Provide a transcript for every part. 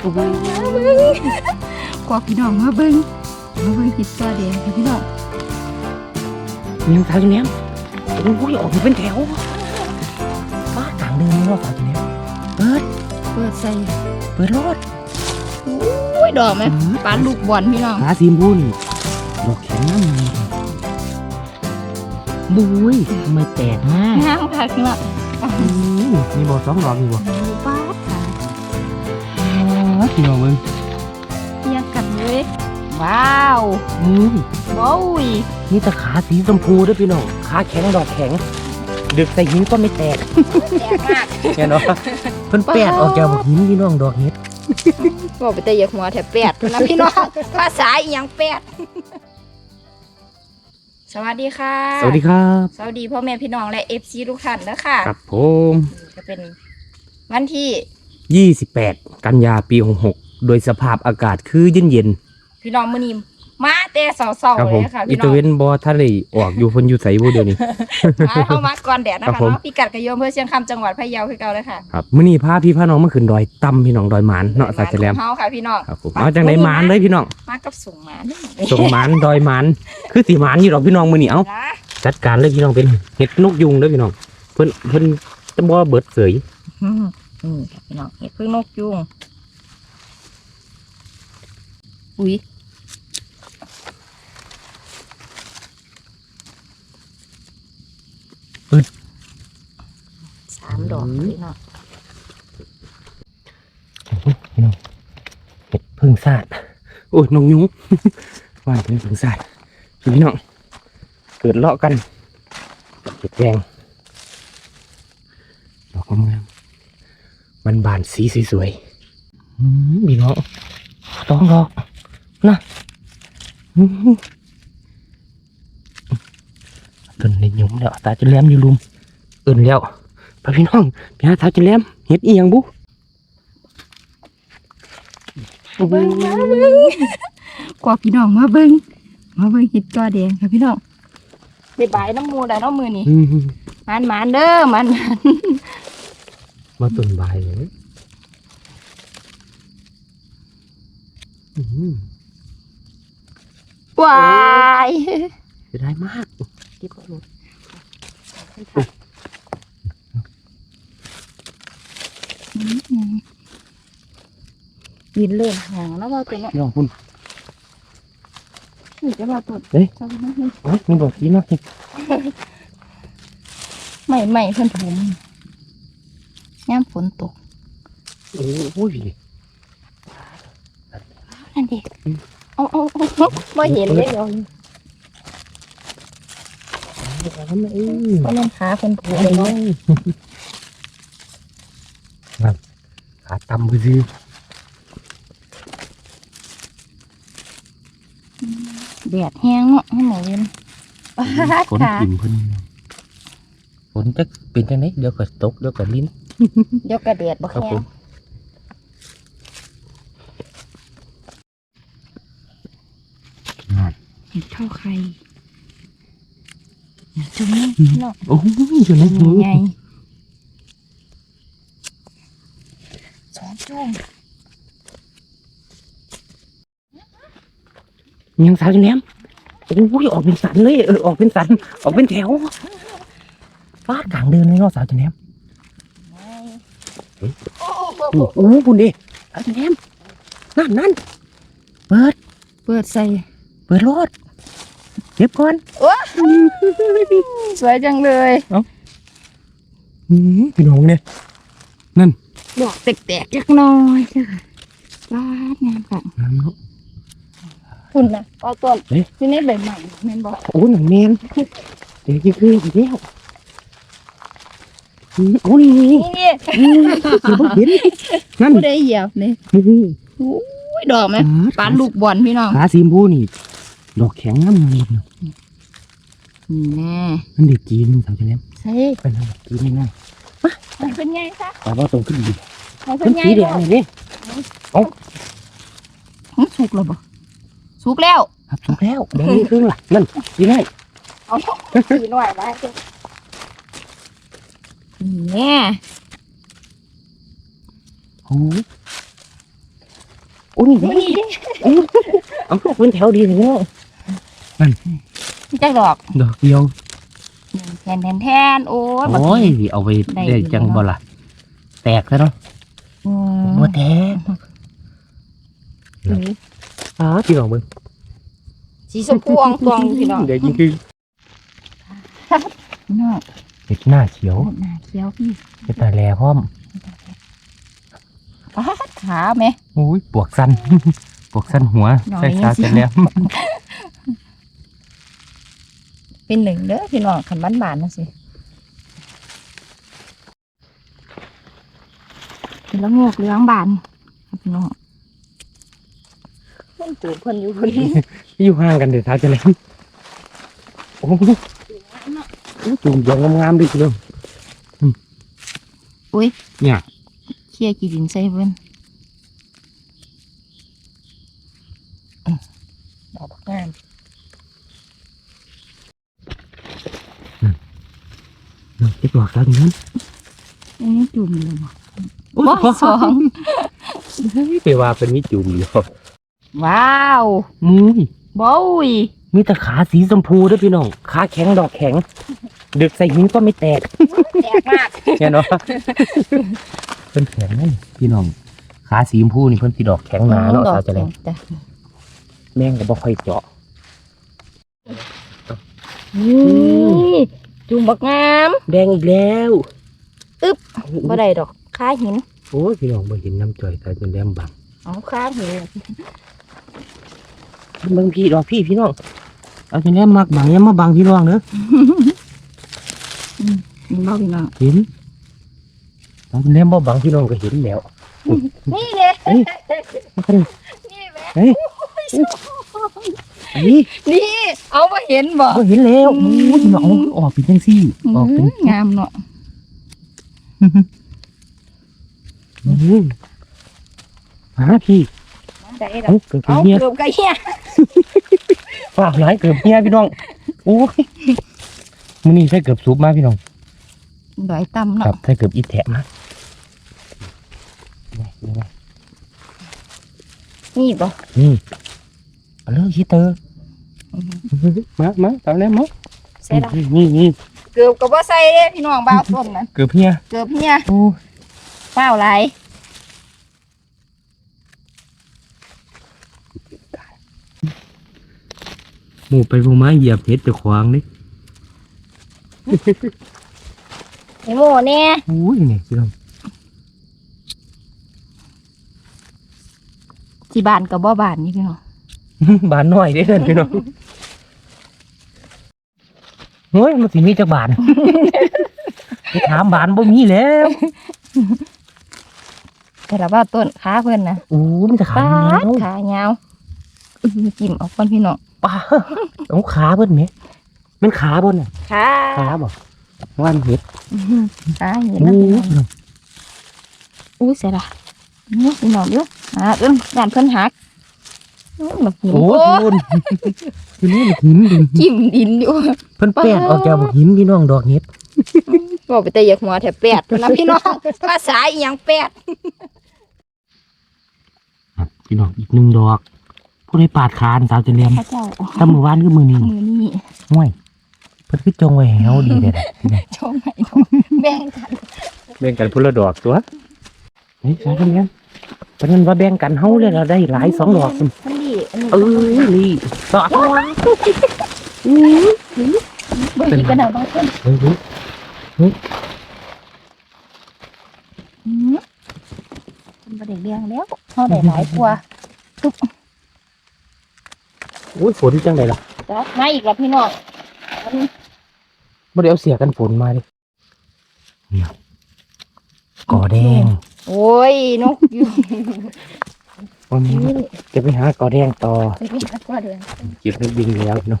โอ้โหกว่าพี่น้องมาเบิ่งมาเบิ่งเห็ดกอแดงค่ะพี่น้องยังสาวจันแหนมโอ้ยออกมาเป็นแถวฟ้ากลางเดินเนาะสาวจันแหนมเปิด เปิดใส่ เปิดรถอุ้ยดอกไหมปลาลูกบอลพี่น้องขาสีมบุญดอกแข็งน้ำมันบุ้ยทำไมแตกมากงามค่ะพี่น้องอืมมีบ่อสองดอกอยู่บ่ดูป้าดค่ะ พี่น้องเบิ่งเทียงกันเลยว้าวอืมโอ้ยนี่ตะขาสีชมพูด้วยพี่น้องขาแข็งดอกแข็ง ดึกใส่หินก็ไม่แตกแดงมากแน่นอนเพิ่นแปดออกจากบอกหินพี่น้องดอกเห็ดบอกไปแต่อยากหัวแถบแปดนะพี่น้องภาษาอีหยังแปดสวัสดีค่ะ สวัสดีครับ สวัสดีพ่อแม่พี่น้องและเอฟซีทุกท่านนะค่ะกับผมก็เป็นวันที่ 28 กันยาปี 66 โดยสภาพอากาศคือเย็นพี่น้องมือนีมาแต่เสาๆๆครับเลผมยค่ะอิพี่ตาน้องเวนบอทะเลออกอยู่เพิ่นอยู่ไสบ่เดี๋ยวนี้มาเข้ามาก่อนแดดนะครัคะบผมเนาะพี่กัดกระโยมเพื่อเชียงคำจังหวัดพะเยาคือเก่าเลยค่ะครับมื้อนี้พาพี่พาน้องมาขึ้นดอยต่ำพี่น้องดอยหมานเนาะสาจะแลมเฮาค่ะพี่น้องครับผมมาจังไดหมานเลยพี่น้องมากับสูงหมานี่ส่งหมานดอยหมานคือสิหมานอยู่ดอกพี่น้องมื้อนี้เอ้านะจัดการเลยพี่น้องเป็นเห็ดนกยุงเด้อพี่น้อง เพิ่นเพิ่นจะบ่เบิดเสยอืม นี่ค่ะพี่น้องเห็ดพึ่งนกยุงอุ้ยสามดอกพี่น้องพี่น้องเห็ดพึ่งซาดโอ้ยนกยุงว่าเป็นพึ่งซาดพี่น้องเกิดเลาะกันเห็ดแดงดอกงาม ๆบานบานๆสีสวยๆอืมพี่น้องต้องดอกนะอื้อหือต้นในหยุมแล้วตาจะแหลมอยู่ลุมเอิ่นแล้วไปพี่น้องพี่หาตาจะแหลมเห็ดอีหยังบุเบิ้งมาเบิ้งกว่าพี่น้องมาเบิ้งมาเบิ้งเห็ดกอแดงค่ะพี่น้องไปบายน้ำมูได้เน้ำมือนี่อืมมันมันเด้อมันมัน มาต้นใบายเลยอืมวายจะได้มากยินเลื่อนหางแล้วว่าตัวเนี้ยน้องคุณนี่จะมาตัวเอ๊ะจำไม่ได้โอ้ยมีบอกสีเนาะใหม่ใหม่เพิ่นผม ย่ำฝนตก โอ้โหนั่นดิเอาเอาเอาเอาไม่เห็นเลยเดี๋ยวทำไมเอ้ยเพราะนั่นขาเพิ่นผมโอ้เนาะยนั่นขาตำไปซื้อแดดแห้งเนาะให้หมอเว้นปาดฝนค่ะกินเพิ่นฝนจะเป็นจังไดเดี๋ยวก็ตกเดี๋ยวก็ลิ้นเดี๋ ยวกระเดดบ่ครับแห้ผงมเห็นเท่าใครจุ่มนี่เนาะโอ้ยอยู่ในหูไงสองจุ่มยังสาวจังแหนมโอ้ยออกเป็นสันเลยเออออกเป็นสันออกเป็นแถวฟาดกลางเดินเลยเนาะสาวจังแหนม โอ้โหโอ้โหคุณดิสาวจังแหนมนั่นนั่นเปิด เปิดใส่ เปิดรถเก็บก่อนสวยจังเลยอืมพี่น้องเนี่ยดอกแตกๆจักหน้อยจ้ะบ้านงามค่ะน้ำเนาะคุณนะเอาต้นเอ๊ะที่นี่ใบใหม่แม่นบอกโอ้หนังแมนเดี๋ยวจะคืออีกแล้วอืม โอ้นี่นี่นี่นี่อืมเดี๋ยวบ่เห็นนั่นผู้ใดเหยียบนี่อืมอุ้ยดอกไหมปานลูกบอลพี่น้องขาสีชมพูนี่ ดอกแข็งงามเลยเนาะนี่แน่นั่นเด็กจีนสาวจังแหนใช่เป็นอะไรจีนนี่นะให้เพิ่นใหญ่ซะแต่ว่าตรงขึ้นดีขึ้นนใหญ่สีแดงเลยนี่หึสุกแล้วบ่สุกแล้วครับถูกแล้วแดงนี่ครึ่งละนั่นดีได้เอาสีหน่อยมาให้เพิ่นนี่แน่โอ้ยอุ้ยนี่นี่ดิเอายเนาะจักดอกดอกเดียวแทนแทนแทนโอ้ยบักโอ้ยเอาไป ได้ได้อยู่จังเนาะบ่ล่ะแตกซะเนาะอืมบ่แตกอ้าพี่น้องเบิ่งสีชมพูอ่ องตวงพี่น้องเดี๋ยวยิงคือพี่น้องเห็ดหน้าเขียวหน้าเขียวพี่เห็ดตาแลพร้อมปาดขาไหมโอ้ยปวกสั้นปวกสั้นหัวน้อยใส่ซายังสิเสร็จแล้วเป็นหนึ่งเด้อพี่น้องขันบ้านบานๆนะสิเป็นละโงกเหลืองบานครับพี่น้องเพิ่นปลูกเพิ่นอยู่คนนี้อยู่ห่างกันเดี๋ยวซาเสร็จแล้วโอ้โหจุ่มยองงามๆดิเรื่องอุ้ยเนี่ยเชี่ยกี่ดินใส่เพิ่นอื มดอกบักงามเก็บดอกซาอย่างนั้นอันนี้จุ่มเลยบ่โอ้ยบ่ส องไปว่าเป็นมีจุ่มเดียวว้าวมุ้ยบ่อุ้ยมีแต่ขาสีชมพูด้วยพี่น้อง ขาแข็งดอกแข็ง ดึกใส่หินก็ไม่แตก แตกมากเห็นเนาะเพิ่นแข็งนั่นพี่น้อง ขาสีชมพูนี่เพิ่นสีดอกแข็งหนาเนาะดอกสาวจะแรงจ้ะแม่งก็บ่ค่อยเจาะนี่จุ่มบักงาม แดงอีกแล้วอึ๊บบ่ได้ดอกค้าหิน โอ้ยพี่น้องบ่เห็นน้ำจ่อยแต่เป็นแหลมบัง เอาค้าหิน เบิ่งพี่ดอกพี่พี่น้องเอาเป็นแหลมมักบังอยังมาบังพี่น้องเด้อนี่บ่พี่น้องเห็นเอาเป็นแหลมบ่บังพี่น้องก็เห็นแล้วนี่เลยเอ้ยมากันนี่แหละเฮ้ยอันนี้นี่เอามาเห็นบ่บ่เห็นแล้วโอ้ยพี่น้องเอาออกเป็นจังซี่ออกเป็นอืมงามเนาะอืมหาพี่ ได้ดอเอากเกิดเอาเฮียเกือบกะเฮียฝากหลายเกือบเฮียพี่น้องโอ้ยมื้อนี้ใส่เกือบซุปมาพี่น้องดอยต่ำครัเนาะบใส่เกือบอีแถะมานี่นี่นี่บ่นี่เอาเลยชิเตอร์อืมมามาตามแล้วมาใส่ดอกนี่นี่เกือบก็บ่ใส่เด้พี่น้องบ่าวต้นนั้นเกือบเฮียเกือบเฮียโอ้เปล่าหลาย หมูไปพวกไม้เหยียบเห็ดจะขวางนี่ไอ้หมูเนี่ยโอ้ยนี่พี่น้องที่บ้านก็บ่บ้านนี่พี่น้องบานน้อยเด้อเด้อพี่น้องเฮ้ยมันสิมีจักบานไปถามบานบ่มีแล้วแต่ละว่าต้นขาเพิ่นนะโอ้มันจะขาปาดเงาขายา วอื้อจิ้มเออกก่อนพี่น้องป้าเอาขาเบิ้นไหมเป็นขาบนน่ะขาขาบ่วันเห็ดอื้อหือขาเห็นโอ้แล้วพี่น้องอู้เสียละนี่พี่น้องเดี๋ยวอ่าเอิ้นด้านเพิ่นหักอื้อแบบหินโหโอ้โดนทีนี้มันหินดิจิ้มดินอยู่เพิ่นแป้นออกจากบ่หินพี่น้องดอกเห็ดบอกไปแต่อยากหัวแถบแปดพุ่นนะพี่น้องภาษาอีหยังแปดพี่น้องอีกหนึ่งดอก ผู้ใดปาดคานสาวจะเลียมพระเจ้าถ้ามือวานคือมือนี้มือนี่ห่วยเพิ่นคือจงไว้ให้เฮาดีเด้อพี่น้องชมให้น้องแบ่งกันแบ่งกันพุ่นละดอกตัวเฮ้ยสาวจะเลียมเพราะนั้นว่าแบ่งกันเฮาเลยเราได้หลายสองดอกพุ่นมันดีอันนี้เอ้ยนี่ดอกเบิ่งอีกกันหน่อยบางคนเฮ้ยเฮ้ยอืมมันบ่ได้เลี้ยงแล้วเขาได้หลายกว่าโอ้ยฝนจังไดล่ะจ้ะมาอีกแล้วพี่น้องมันบ่ได้เอาเสียกันฝนมาดิเนี่ยก่อแดงโอ้ยนกอยู่วันนี้นี่จะไปหาก่อแดงต่อไปพี่ฮักว่าเดือนเก็บเงินบินแล้วเนาะ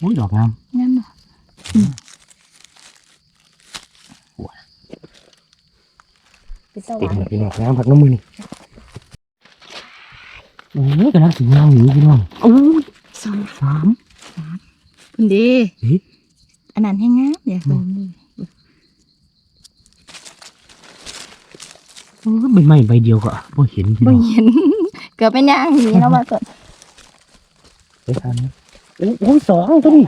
อุ้ยดอกงามนั่นน่ะเป็นสติดวรรหมดค์พี่น้องงามผักน้ำมือนี่โอ้ยกำลังสีงามอยู่พี่น้องโอ้ยสองสามคุณดีเฮ้ยอันนั้นให้งามอยากลองนี่โอ้ยใบไม้ใบเดียวก็บ่เห็นพี่บ่น้องเห็น เกือบเป็นย่างหนีแล้วมาสดไปทานนะโอ้โอ้ยสองตัวนี้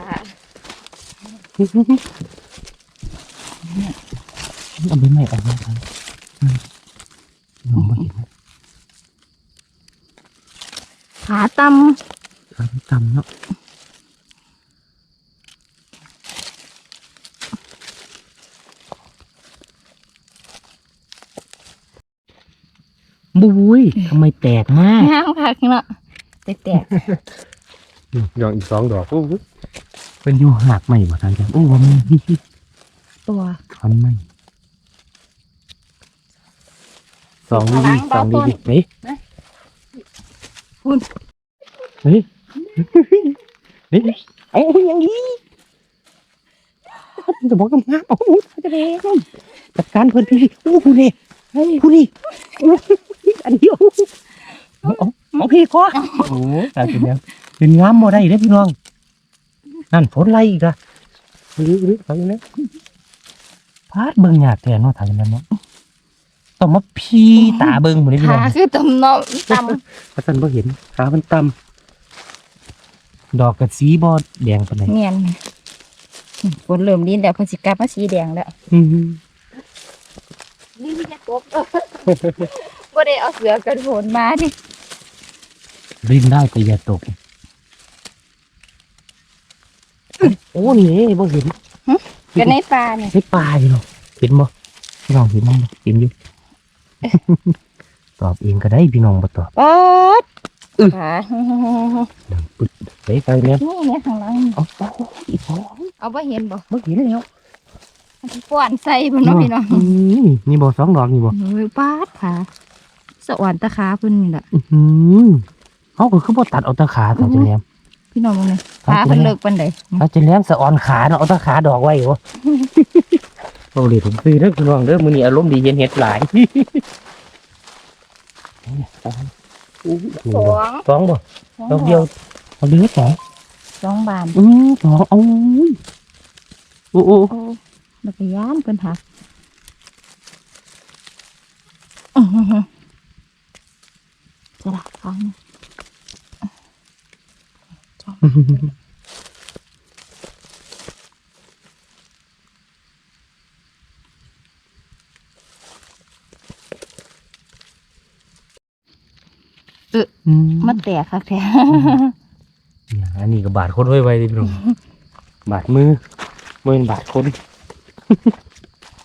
เอาไปไม่ออกมาทานลองมาเห็นนะ ขาตทานตำเนาะบุ้ยทำไมแตกมากำย่างผักเนาะแตกยองอีกสองดอกโอ้ยเป็นอยู่หักใหม่บ่ทานจังโอ้ว่ามันๆตัวทำใหม่สองดีดีสองดีดีเฮ้ย คุณเฮ้ยเฮ้ยเอาอย่างนี้จะบอกกำงามโอ้โหจะเด้จัดการเพิ่นพี่โอ้ผู้นี่ผู้นี่อันเดียวเอาเอาเอาพี่ขอโอ้ตายเป็นยังเป็นงามบ่ได้เด้อพี่น้องนั่นฝนไล่อีกละรื้อรื้อไปอยู่เนี่ยพาดเบิ่งยากแท้เนาะถ่ายนั้นเนาะ ต้องมาพีตาเบิ่งหมดเลยพี่น้ขาองคือตำเนาะตถ้าท่านบ่เห็นขามันต่ำดอกกระสีบอดแดงปานไหนำเนียนฝนเริ่มดินแล้วเพอสิกลับมาสีแดงแล้วอืมนี่จะตกบ่ได้เอาเสือกันฝนมาดิริมได้แต่อย่าตก โอ้นี่บ่เห็นกันในป่าเนี่ย ไม่ปลาอยู่หรอกเห็นบ่พี่น้องเห็นมั้งเห็นอยู่ ตอบเองก็ได้พี่น้องบ่ตอบป๊ดอื้อขาดังปึ๊ดไปไปเนี่ยนี่เนี่ยข้างหลังเอาเอาอีกสองเอาบ่เห็นบ่บ่เห็นแล้วป้อนใส่บ่เนาะพี่น้องอืมนี่บ่สองดอกนี่บ่เฮ้ยป๊าดขาสะอ่อนตะขาเพิ่นนี่แหละอื้อหือเขาก็คือบ่ตัดเอาแตะขาเท่าจังแหลมพี่น้องมึงนี่ขาเพิ่นเลิกปานใดเอาจังแหลมสะออนขาเนาะเอาแตะขาดอกไว้บ่โอ้ เลยผมซื้อเด้อพี่น้องเด้อมื้อนี้อารมณ์ดีเย็นเฮ็ดหลายอู้หูสองสองบ่ดอกเดียวเอาเดือสองสองบานอือสองเอาโอ้โอ้โอ้บักยานเพิ่นหักอื้อหือจะละ ฟังอืมมันแตกคักแท้เนี่ยอันนี้ก็บาดคนไว้ไว้ดิพี่น้องบาดมือบ่เป็นบาดคน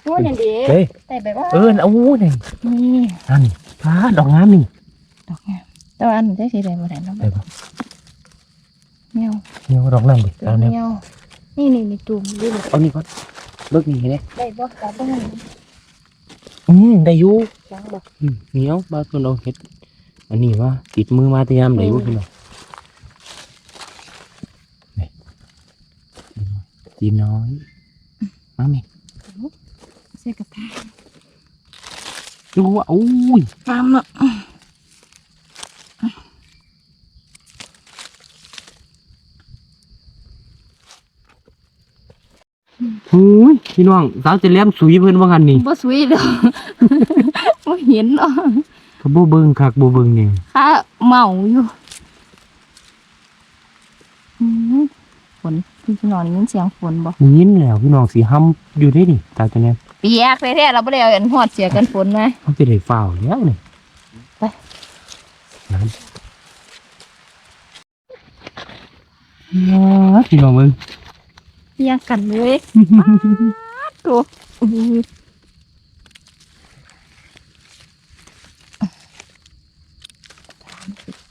โอ้ยนั่นดิเฮ้ยแต่แบบว่าเออเอานี่นี่นั่นฟ้าดอกงามนี่ดอกงามแต่ว่าอันนี้ได้สีใดบ่ได้เนาะได้บ่เมียวเนี่ยดอกนั่นดิเอาเนี่ยเมียวนี่นี่มีตุ่มดูดิเอานี่ก่อนเบิกนี่เด้ได้บ่กลับบ่นั่นอืมได้อยู่จังบ่อืมเหนียวบาดคนเอาเฮ็ด อันนี้ว่าติดมือมาแตยามได้อยู่พี่น้องนี่ตีน้อย มาแม่เสียกับทาดูว่าอุ้ยตามเนาะหูยพี่น้องสาวจะเลี้ยมสุยเพิ่นว่างันนี่บ่สวยดอกบ่เห็นเนาะ ก็บ่เบิ่งคักบ่เบิ่งนี่ข้าเมาอยู่อืมฝนพี่นอนยินเสียงฝนบ่ยินแล้วพี่น้องสิห้ำอยู่ได้นี่สาวจะเลี้ยมเปียกเลยแท้เราบ่ได้เอาอันฮอดเสียกันฝนมาเขาจะได้ฝ้าวแล้วนี่ไปนั่นว้าพี่น้องเบิ่งเปียกกันเลย ตัว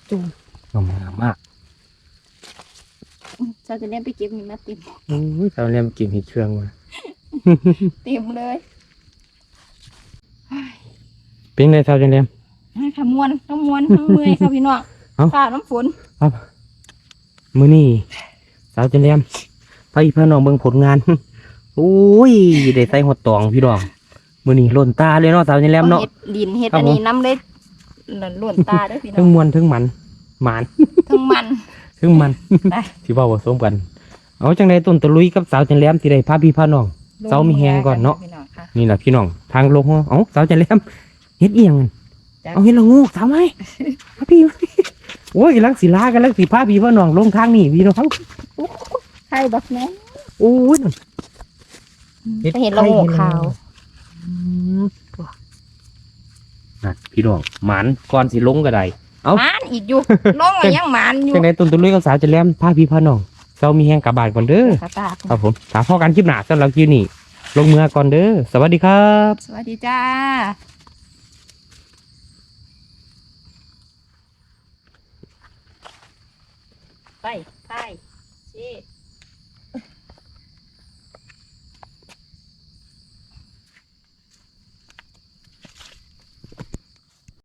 อู้ยงามมากเจ้าจะเล่นไปเก็บนี่มาเต็มโอ้ยสาวเลี้ยมเก่งเฮ็ดเครื่องมาเต็มเลยเป็นไงสาวจะเลี้ยมให้ขมวนต้องมวนต้องเมื่อยครับพี่น้องเอ้าฟ้าน้ำฝนมื้อนี้สาวจะเลี้ยมพาอีพาน้องเบิ่งผลงานโอ้ยได้ใส่หดตองพี่น้องมื้อนี้ล้นตาเลยเนาะสาวจะเลี้ยมเนาะเฮ็ดดินเฮ็ดครับอันนี้น้ำเลย หล่นตาเด้วยพี่น้ทั้องงมวนทั้งมันหมานทั้งมัน ทั้งมันไป ที่เว่าผสมกัน เอาจังไดต้นตะลุยกับสาวจันแหลมที่ได้พาพี่พาน้อง เสามีแฮงก่อนเนาะ พี่องค่ะนี่แหละพี่น้องทางลงเอ้าสาวจันแหลมเฮ็ดเอียงนั่นจ้ะเอาเห็นและงูทำไมมาพี่มาพี่โอ้ยกำลังสีลากำลังสีผ้าพี่พ่อน้องลงทางนี่พี่น้องใช่บักแม่โอ้ยนั่นจะเห็นละโงกขาว นั่นพี่น้องหมันก่อนสิลงก็ได้เอ้า หมานอีกอยู่ลงอะยังหมานอยู่จังไดตุนตุนลุยกับสาวจะแลมผ้าพี่พ่อน้องเรามีแห้งกลับบ้านก่อนเด้อ ตาตาครับผมถามพ่อกันคลิปหน้าสำหรับคลิปนี้ ลงมือก่อนเด้อ สวัสดีครับ สวัสดีจ้าไปไปเช่